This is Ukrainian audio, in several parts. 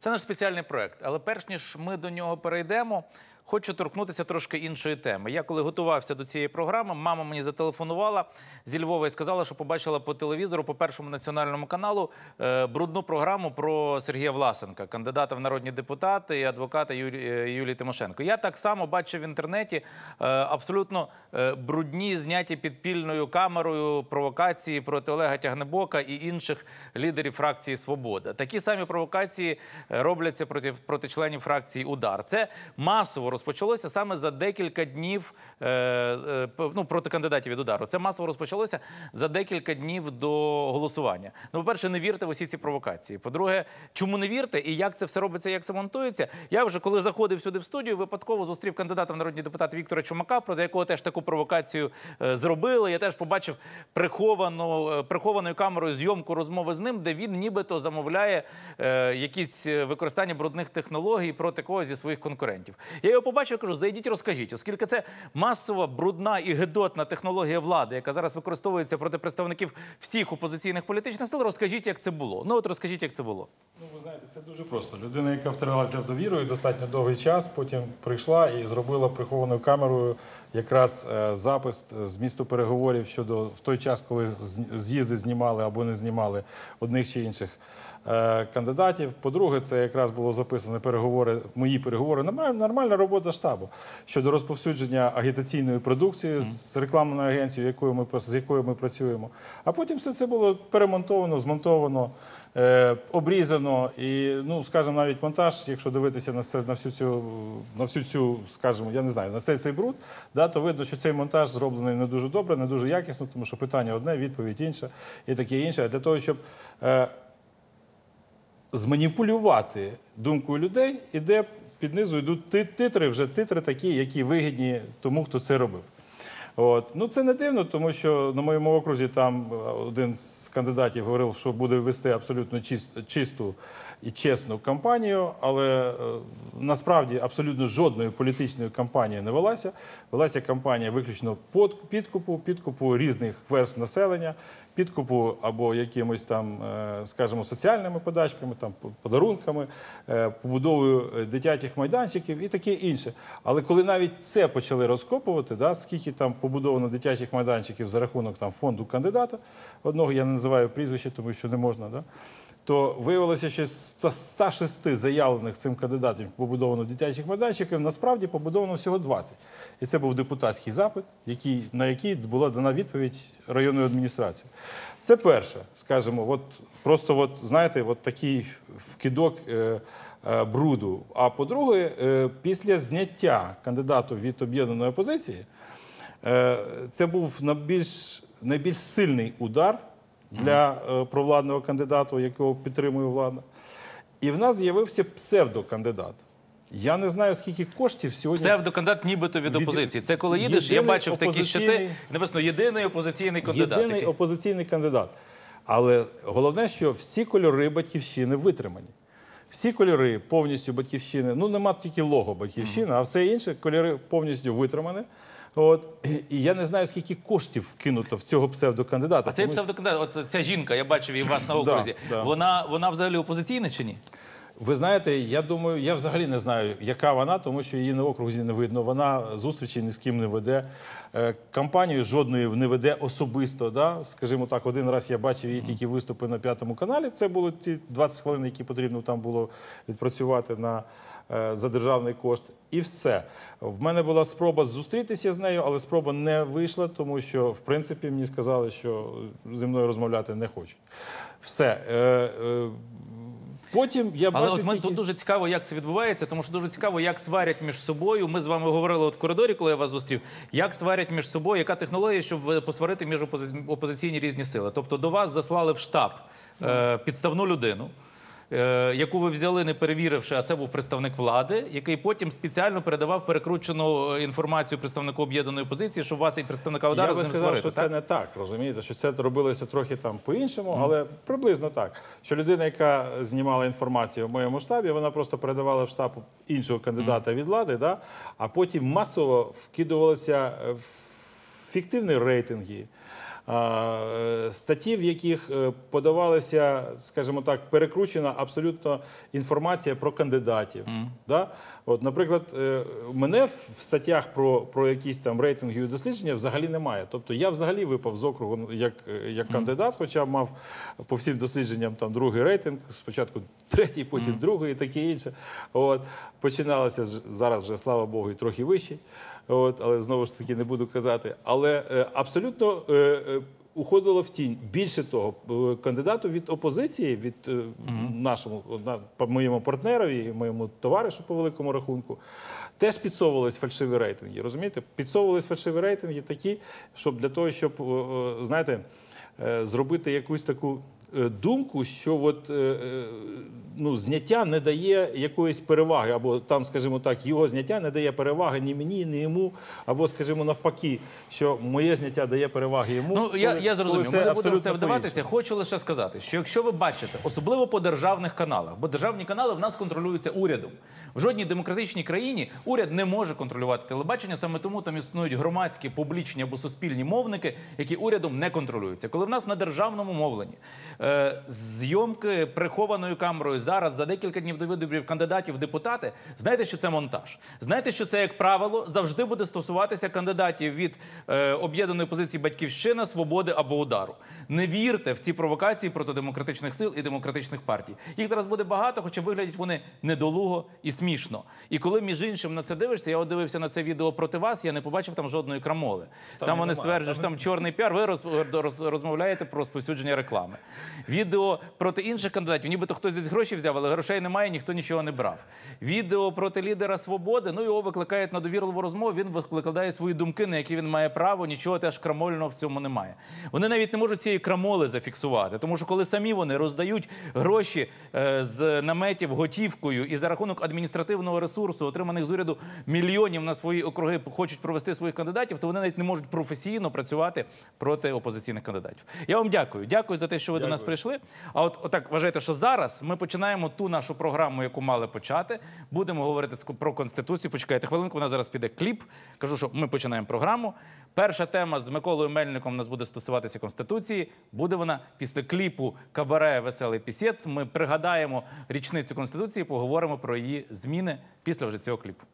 Це наш спеціальний проект. Але перш ніж ми до нього перейдемо, хочу торкнутися трошки іншої теми. Я коли готувався до цієї програми, мама мені зателефонувала зі Львова і сказала, що побачила по телевізору, по першому національному каналу, е, брудну програму про Сергія Власенка, кандидата в народні депутати і адвоката е, Юлії Тимошенко. Я так само бачив в інтернеті е, абсолютно брудні, зняті підпільною камерою провокації проти Олега Тягнебока і інших лідерів фракції Свобода. Такі самі провокації робляться проти, проти членів фракції Удар. Це масово розпочалося саме за декілька днів е, е, ну, проти кандидатів від удару. Це масово розпочалося за декілька днів до голосування. Ну, по-перше, не вірте в усі ці провокації. По-друге, чому не вірте і як це все робиться, як це монтується? Я вже коли заходив сюди в студію, випадково зустрів кандидата в народні депутати Віктора Чумака, проти якого теж таку провокацію е, зробили. Я теж побачив приховану прихованою камерою зйомку розмови з ним, де він нібито замовляє якісь використання брудних технологій проти когось зі своїх конкурентів. Я його побачив, кажу, зайдіть, розкажіть, оскільки це масова брудна і гидотна технологія влади, яка зараз використовується проти представників всіх опозиційних політичних сил. Розкажіть, як це було. Ну от розкажіть, як це було. Ну, ви знаєте, це дуже просто. Людина, яка втиралася в довіру і достатньо довгий час, потім прийшла і зробила прихованою камерою якраз е, запис з місту переговорів щодо в той час, коли з'їзди знімали або не знімали одних чи інших е, кандидатів. По-друге, це якраз було записано переговори, мої переговори. Нормальна, робота штабу щодо розповсюдження агітаційної продукції з рекламною агенцією, якою ми з якою ми працюємо. А потім все це було перемонтовано, змонтовано. Е, обрізано і, ну, скажімо, навіть монтаж, якщо дивитися на, це, на всю цю, на всю цю, скажімо, я не знаю, на цей цей бруд, да, то видно, що цей монтаж зроблений не дуже добре, не дуже якісно, тому що питання одне, відповідь інша і таке інше. А для того, щоб е, зманіпулювати думкою людей, іде під низу йдуть титри, вже титри такі, які вигідні тому, хто це робив. От. Ну, це не дивно, тому що на моєму окрузі там е, один з кандидатів говорив, що буде вести абсолютно чист, чисту і чесну кампанію, але е, насправді абсолютно жодної політичної кампанії не велася. Велася кампанія виключно под- підкупу, підкупу різних верств населення, підкупу або якимось там, е, скажімо, соціальними подачками, там подарунками, е, побудовою е, дитячих майданчиків і таке інше. Але коли навіть це почали розкопувати, да, скільки там побудовано дитячих майданчиків за рахунок там фонду кандидата, одного я не називаю прізвище, тому що не можна, да, то виявилося, що з 106 заявлених цим кандидатом побудовано дитячих майданчиків, насправді побудовано всього 20. І це був депутатський запит, який, на який була дана відповідь районною адміністрацією. Це перше, скажімо, от просто, от, знаєте, от такий вкидок. Е, е, Бруду. А по-друге, е, після зняття кандидату від об'єднаної опозиції, Е, Це був найбільш, найбільш сильний удар для е, провладного кандидата, якого підтримує влада. І в нас з'явився псевдокандидат. Я не знаю, скільки коштів сьогодні. Псевдокандидат нібито від опозиції. Це коли їдеш, я бачив такі щити. Написано єдиний опозиційний кандидат. Єдиний Такий. опозиційний кандидат. Але головне, що всі кольори батьківщини витримані. Всі кольори повністю батьківщини. Ну нема тільки лого батьківщини, а все інше кольори повністю витримані. От і- і я не знаю, скільки коштів вкинуто в цього псевдокандидата. А цей тому псевдокандидат, от ця жінка, я бачив її вас на окрузі. да. Вона, вона взагалі опозиційна чи ні? Ви знаєте, я думаю, я взагалі не знаю, яка вона, тому що її на окрузі не видно. Вона зустрічі ні з ким не веде. Е, Кампанію жодної не веде особисто. Да? Скажімо так, один раз я бачив її тільки виступи на п'ятому каналі. Це було ті 20 хвилин, які потрібно там було відпрацювати на. Е, За державний кошт, і все. В мене була спроба зустрітися з нею, але спроба не вийшла, тому що в принципі мені сказали, що зі мною розмовляти не хочуть. Все. Е, е, Потім я Але бачу от мені тут дуже цікаво, як це відбувається, тому що дуже цікаво, як сварять між собою. Ми з вами говорили от в коридорі, коли я вас зустрів. Як сварять між собою, яка технологія, щоб посварити між опозиційні різні сили? Тобто до вас заслали в штаб е, підставну людину. Е, Яку ви взяли, не перевіривши, а це був представник влади, який потім спеціально передавав перекручену е, інформацію представнику об'єднаної опозиції, що вас і представника удару Я би сказав, сварити. що це не так, розумієте, що це робилося трохи там по-іншому, але приблизно так. Що людина, яка знімала інформацію в моєму штабі, вона просто передавала в штаб іншого кандидата від влади, да? а потім масово вкидувалися в фіктивні рейтинги. Е, статті, в яких е, подавалася, скажімо так, перекручена абсолютно інформація про кандидатів. Да? От, наприклад, е, мене в статтях про, про якісь там рейтингові дослідження взагалі немає. Тобто я взагалі випав з округу ну, як, як кандидат, хоча мав по всім дослідженням там другий рейтинг, спочатку третій, потім другий і таке інше. От, починалося зараз вже, слава Богу, і трохи вищий. От, але знову ж таки не буду казати. Але е, абсолютно е, е, уходило в тінь. Більше того, кандидату від опозиції, від е, нашому на, моєму партнерові, моєму товаришу по великому рахунку, теж підсовувались фальшиві рейтинги. Розумієте? Підсовувались фальшиві рейтинги такі, щоб для того, щоб знаєте, е, зробити якусь таку. Е, Думку, що от, е, е, ну, зняття не дає якоїсь переваги, або там, скажімо так, його зняття не дає переваги ні мені, ні йому, або, скажімо, навпаки, що моє зняття дає переваги йому. Ну я, коли- я зрозумів. Ми не будемо в це вдаватися. Хочу лише сказати, що якщо ви бачите, особливо по державних каналах, бо державні канали в нас контролюються урядом. В жодній демократичній країні уряд не може контролювати телебачення. Саме тому там існують громадські, публічні або суспільні мовники, які урядом не контролюються. Коли в нас на державному мовленні зйомки прихованою камерою зараз за декілька днів до виборів кандидатів в депутати, знаєте, що це монтаж. Знаєте, що це як правило завжди буде стосуватися кандидатів від е, об'єднаної позиції батьківщина, свободи або удару. Не вірте в ці провокації проти демократичних сил і демократичних партій. Їх зараз буде багато, хоча виглядять вони недолуго і смішно. І коли між іншим на це дивишся, я от дивився на це відео проти вас, я не побачив там жодної крамоли. Там, і вони немає. стверджують, що там чорний піар. Ви роз, роз, розмовляєте про розповсюдження реклами. Відео проти інших кандидатів, нібито хтось десь гроші взяв, але грошей немає, ніхто нічого не брав. Відео проти лідера свободи. Ну його викликають на довірливу розмову. Він викладає свої думки, на які він має право. Нічого теж крамольного в цьому немає. Вони навіть не можуть цієї крамоли зафіксувати, тому що коли самі вони роздають гроші е, з наметів готівкою і за рахунок адміністративного ресурсу, отриманих з уряду мільйонів на свої округи, хочуть провести своїх кандидатів, то вони навіть не можуть професійно працювати проти опозиційних кандидатів. Я вам дякую. Дякую за те, що ви до нас прийшли. А от отак вважайте, що зараз ми починаємо ту нашу програму, яку мали почати. Будемо говорити про конституцію. Почекайте хвилинку. У нас зараз піде кліп. Кажу, що ми починаємо програму. Перша тема з Миколою Мельником у нас буде стосуватися конституції. Буде вона після кліпу Кабаре Веселий пісець. Ми пригадаємо річницю конституції, поговоримо про її зміни після вже цього кліпу.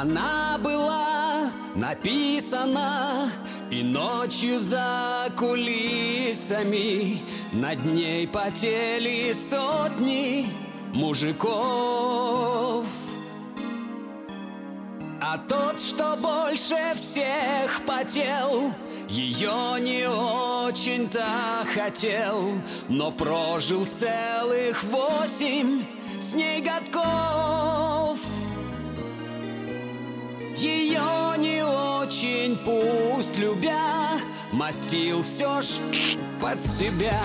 Она была написана и ночью за кулисами. Над ней потели сотни мужиков. А тот, что больше всех потел Ее не очень-то хотел Но прожил целых восемь с ней годков ее не очень пусть любя Мастил все ж под себя.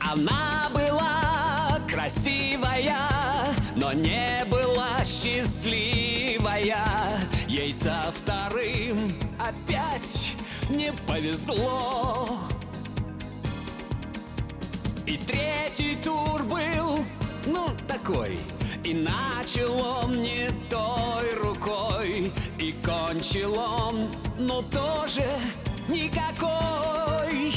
Она была красивая, но не была счастливая. Ей со вторым опять не повезло. И третий тур ну, такой. И начал он не той рукой И кончил он, ну, тоже никакой.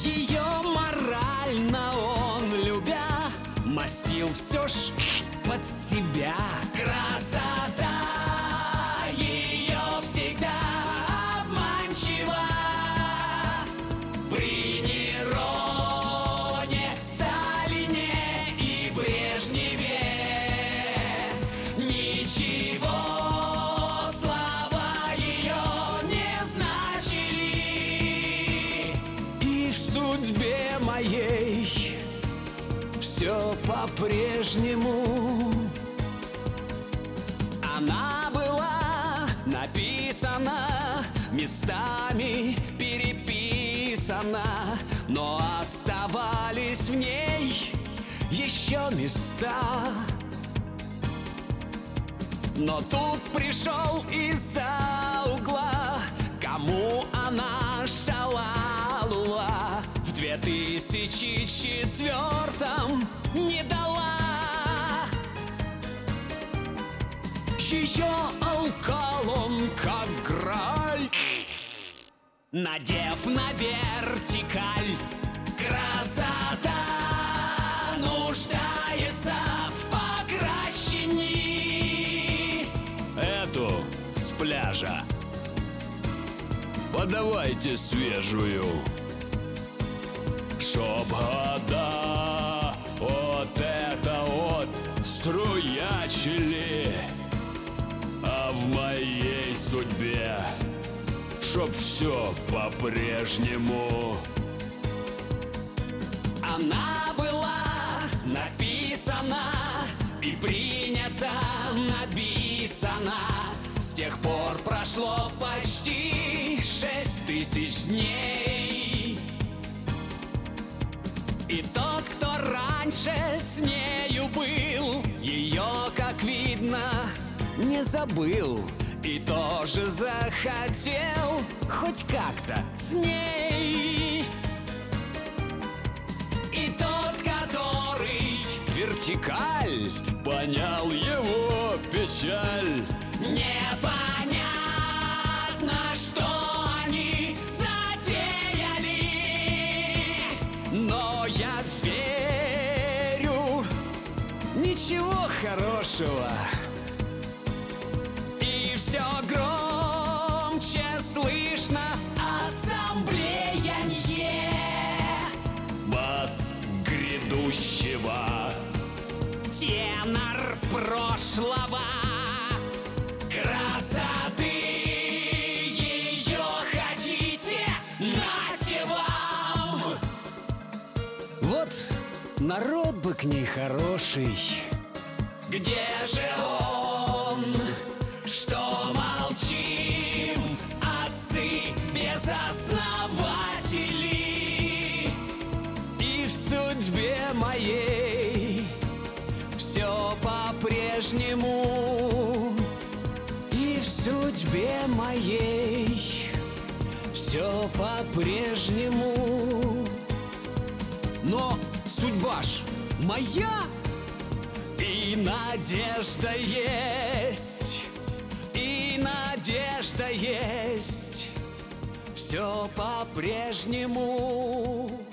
Ее морально он, любя Мастил все ж под себя. Красота по-прежнему она была написана, местами переписана, но оставались в ней еще места. Но тут пришел из-за угла кому она шалалула в 2004 не дала. Ее алкал он как граль? Надев на вертикаль. Красота нуждается в покращении. Эту с пляжа. Подавайте свежую. Чтоб года Чтоб все по-прежнему. Она была написана И принята, написана. С тех пор прошло почти шесть тысяч дней. И тот, кто раньше с нею был, ее, как видно, не забыл. И тоже захотел хоть как-то с ней. И тот, который вертикаль, понял его печаль. Непонятно, что они затеяли, но я верю, ничего хорошего. Все громче слышно. Ассамблеяние Бас грядущего. Тенор прошлого. Красоты ее хотите, нате вам. Вот народ бы к ней хороший. Где же он? Судьбе моей. Все по-прежнему. Но судьба ж моя и надежда есть, и надежда есть, все по-прежнему.